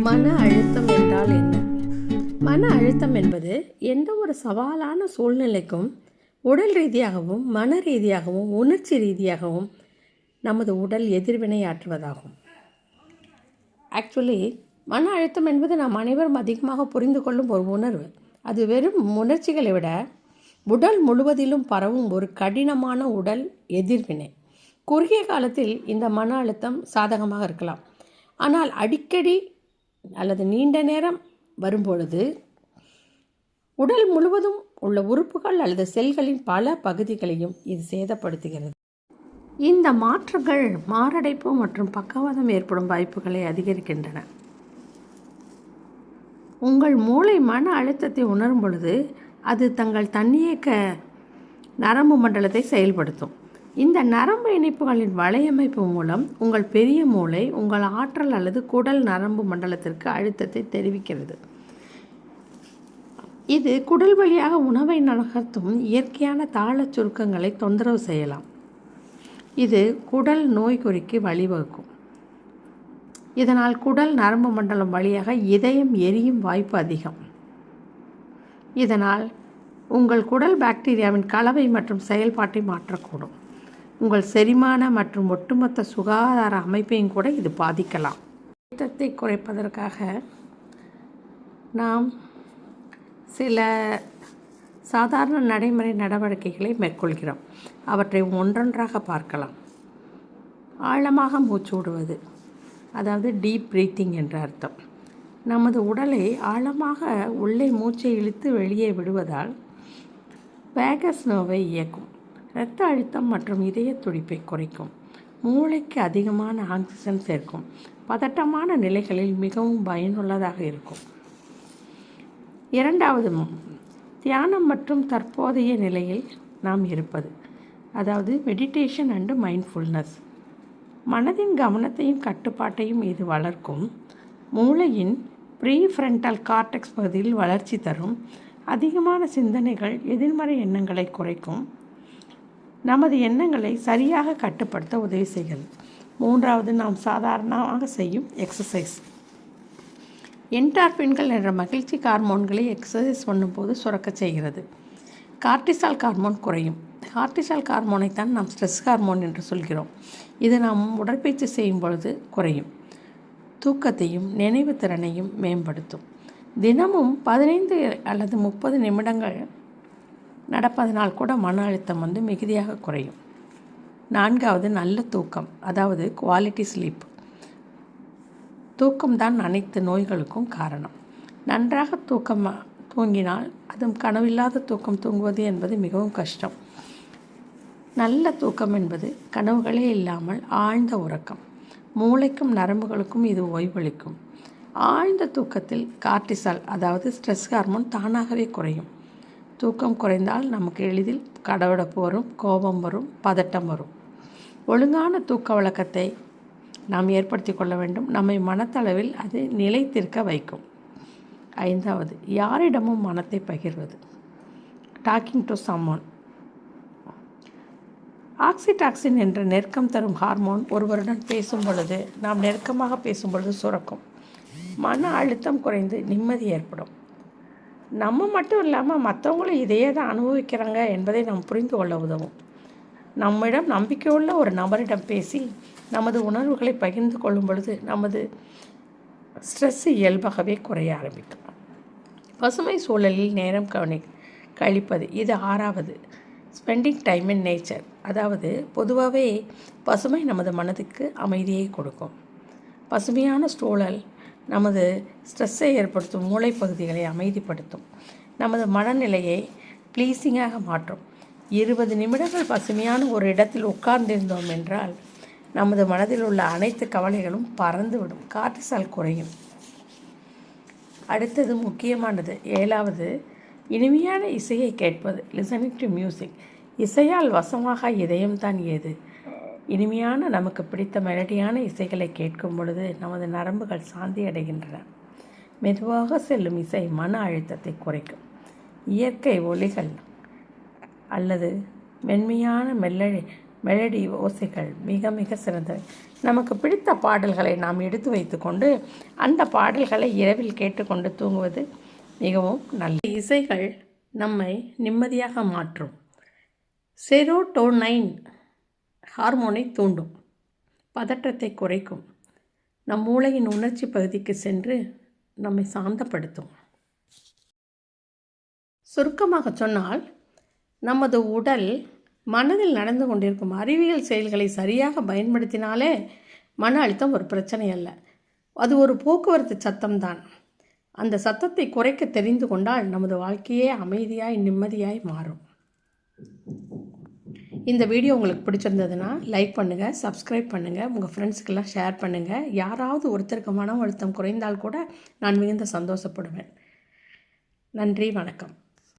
மன அழுத்தம் என்றால் என்ன? மன அழுத்தம் என்பது எந்த ஒரு சவாலான சூழ்நிலைக்கும் உடல் ரீதியாகவும் மன ரீதியாகவும் உணர்ச்சி ரீதியாகவும் நமது உடல் எதிர்வினையாற்றுவதாகும் ஆக்சுவலி மன அழுத்தம் என்பது நாம் அனைவரும் அதிகமாக புரிந்து கொள்ளும் ஒரு உணர்வு. அது வெறும் உணர்ச்சிகளை விட உடல் முழுவதிலும் பரவும் ஒரு கடினமான உடல் எதிர்வினை. குறுகிய காலத்தில் இந்த மன அழுத்தம் சாதகமாக இருக்கலாம். ஆனால் அடிக்கடி அல்லது நீண்ட நேரம் வரும்பொழுது உடல் முழுவதும் உள்ள உறுப்புகள் அல்லது செல்களின் பல பகுதிகளையும் இது சேதப்படுத்துகிறது. இந்த மாற்றங்கள் மாரடைப்பு மற்றும் பக்கவாதம் ஏற்படும் வாய்ப்புகளை அதிகரிக்கின்றன. உங்கள் மூளை மன அழுத்தத்தை உணரும் பொழுது அது தங்கள் தன்னியக்க நரம்பு மண்டலத்தை செயல்படுத்தும். இந்த நரம்பு இணைப்புகளின் வலையமைப்பு மூலம் உங்கள் பெரிய மூளை உங்கள் ஆற்றல் அல்லது குடல் நரம்பு மண்டலத்திற்கு அழுத்தத்தை தெரிவிக்கிறது. இது குடல் வழியாக உணவை நகர்த்தும் இயற்கையான தாள சுருக்கங்களை தொந்தரவு செய்யலாம். இது குடல் நோய்க்குறிக்கு வழிவகுக்கும். இதனால் குடல் நரம்பு மண்டலம் வழியாக இதயம் எரியும் வாய்ப்பு அதிகம். இதனால் உங்கள் குடல் பாக்டீரியாவின் கலவை மற்றும் செயல்பாட்டை மாற்றக்கூடும். உங்கள் செரிமான மற்றும் ஒட்டுமொத்த சுகாதார அமைப்பையும் கூட இது பாதிக்கலாம். அழுத்தத்தை குறைப்பதற்காக நாம் சில சாதாரண நடைமுறை நடவடிக்கைகளை மேற்கொள்கிறோம். அவற்றை ஒன்றொன்றாக பார்க்கலாம். ஆழமாக மூச்சு விடுவது அதாவது டீப் ப்ரீத்திங் என்ற அர்த்தம். நமது உடலை ஆழமாக உள்ளே மூச்சை இழுத்து வெளியே விடுவதால் பேகஸ் நோவை இயக்கும். இரத்த அழுத்தம் மற்றும் இதய துடிப்பை குறைக்கும். மூளைக்கு அதிகமான ஆக்சிஜன் சேர்க்கும். பதட்டமான நிலைகளில் மிகவும் பயனுள்ளதாக இருக்கும். இரண்டாவது தியானம் மற்றும் தற்போதைய நிலையில் நாம் இருப்பது. அதாவது மெடிடேஷன் அண்டு மைண்ட்ஃபுல்னஸ் மனதின் கவனத்தையும் கட்டுப்பாட்டையும் இது வளர்க்கும். மூளையின் ப்ரீ ஃப்ரண்டல் கார்டெக்ஸ் பகுதியில் வளர்ச்சி தரும். அதிகமான சிந்தனைகள் எதிர்மறை எண்ணங்களை குறைக்கும். நமது எண்ணங்களை சரியாக கட்டுப்படுத்த உதவி செய்கிறது. மூன்றாவது நாம் சாதாரணமாக செய்யும் எக்ஸசைஸ் என்டார்பின்கள் என்ற மகிழ்ச்சி ஹார்மோன்களை எக்ஸசைஸ் பண்ணும்போது சுரக்க செய்கிறது. கார்டிசால் ஹார்மோன் குறையும். கார்டிசால் ஹார்மோனை தான் நாம் ஸ்ட்ரெஸ் ஹார்மோன் என்று சொல்கிறோம். இது நாம் உடற்பயிற்சி செய்யும் பொழுது குறையும். தூக்கத்தையும் நினைவு திறனையும் மேம்படுத்தும். தினமும் பதினைந்து அல்லது முப்பது நிமிடங்கள் நடப்பதனால் கூட மன அழுத்தம் வந்து மிகுதியாக குறையும். நான்காவது நல்ல தூக்கம் அதாவது குவாலிட்டி ஸ்லீப் தூக்கம்தான் அனைத்து நோய்களுக்கும் காரணம். நன்றாக தூக்கம் தூங்கினால் அதுவும் கனவில்லாத தூக்கம் தூங்குவது என்பது மிகவும் கஷ்டம். நல்ல தூக்கம் என்பது கனவுகளே இல்லாமல் ஆழ்ந்த உறக்கம். மூளைக்கும் நரம்புகளுக்கும் இது ஓய்வளிக்கும். ஆழ்ந்த தூக்கத்தில் கார்டிசால் அதாவது ஸ்ட்ரெஸ் ஹார்மோன் தானாகவே குறையும். தூக்கம் குறைந்தால் நமக்கு எளிதில் கடவுடப்பு வரும் கோபம் வரும் பதட்டம் வரும். ஒழுங்கான தூக்க வழக்கத்தை நாம் ஏற்படுத்தி கொள்ள வேண்டும். நம்மை மனத்தளவில் அது நிலைத்திருக்க வைக்கும். ஐந்தாவது யாரிடமும் மனத்தை பகிர்வது. டாக்கிங் டு சம்மோன் ஆக்சிடாக்சின் என்ற நெருக்கம் தரும் ஹார்மோன் ஒருவருடன் பேசும் பொழுது நாம் நெருக்கமாக பேசும் பொழுது சுரக்கும். மன அழுத்தம் குறைந்து நிம்மதி ஏற்படும். நம்ம மட்டும் இல்லாமல் மற்றவங்களும் இதையே தான் அனுபவிக்கிறாங்க என்பதை நாம் புரிந்து கொள்ள உதவும். நம்மிடம் நம்பிக்கையுள்ள ஒரு நபரிடம் பேசி நமது உணர்வுகளை பகிர்ந்து கொள்ளும் பொழுது நமது ஸ்ட்ரெஸ் இயல்பாகவே குறைய ஆரம்பிக்கும். பசுமை சூழலில் நேரம் கவனி கழிப்பது இது ஆறாவது. ஸ்பெண்டிங் டைம் இன் நேச்சர் அதாவது பொதுவாகவே பசுமை நமது மனதுக்கு அமைதியை கொடுக்கும். பசுமையான சூழல் நமது ஸ்ட்ரெஸ்ஸை ஏற்படுத்தும் மூளைப்பகுதிகளை அமைதிப்படுத்தும். நமது மனநிலையை ப்ளீஸிங்காக மாற்றும். இருபது நிமிடங்கள் பசுமையான ஒரு இடத்தில் உட்கார்ந்திருந்தோம் என்றால் நமது மனதில் உள்ள அனைத்து கவலைகளும் பறந்துவிடும். கார்டிசால் குறையும். அடுத்தது முக்கியமானது. ஏழாவது இனிமையான இசையை கேட்பது. லிசனிங் டு மியூசிக் இசையால் வசமாக இதயம்தான் ஏது? இனிமையான நமக்கு பிடித்த மெலடியான இசைகளை கேட்கும் பொழுது நமது நரம்புகள் சாந்தி அடைகின்றன. மெதுவாக செல்லும் இசை மன அழுத்தத்தை குறைக்கும். இயற்கை ஒலிகள் அல்லது மென்மையான மெல்லடி மெலடி ஓசைகள் மிக மிக சிறந்தவை. நமக்கு பிடித்த பாடல்களை நாம் எடுத்து வைத்துக்கொண்டு அந்த பாடல்களை இரவில் கேட்டுக்கொண்டு தூங்குவது மிகவும் நல்ல. இசைகள் நம்மை நிம்மதியாக மாற்றும். செரோட்டோனைன் ஹார்மோனை தூண்டும். பதற்றத்தை குறைக்கும். நம் மூளையின் உணர்ச்சி பகுதிக்கு சென்று நம்மை சாந்தப்படுத்தும். சுருக்கமாக சொன்னால் நமது உடல் மனதில் நடந்து கொண்டிருக்கும் அறிவியல் செயல்களை சரியாக பயன்படுத்தினாலே மன அழுத்தம் ஒரு பிரச்சனை அல்ல. அது ஒரு போக்குவரத்து சத்தம்தான் அந்த சத்தத்தை குறைக்க தெரிந்து கொண்டால் நமது வாழ்க்கையே அமைதியாய் நிம்மதியாய் மாறும். இந்த வீடியோ உங்களுக்கு பிடிச்சிருந்ததுன்னா லைக் பண்ணுங்கள் சப்ஸ்கிரைப் பண்ணுங்கள் உங்கள் ஃப்ரெண்ட்ஸுக்கெல்லாம் ஷேர் பண்ணுங்கள் யாராவது ஒருத்தருக்கு மன அழுத்தம் குறைந்தால் கூட நான் மிகுந்த சந்தோஷப்படுவேன். நன்றி வணக்கம்.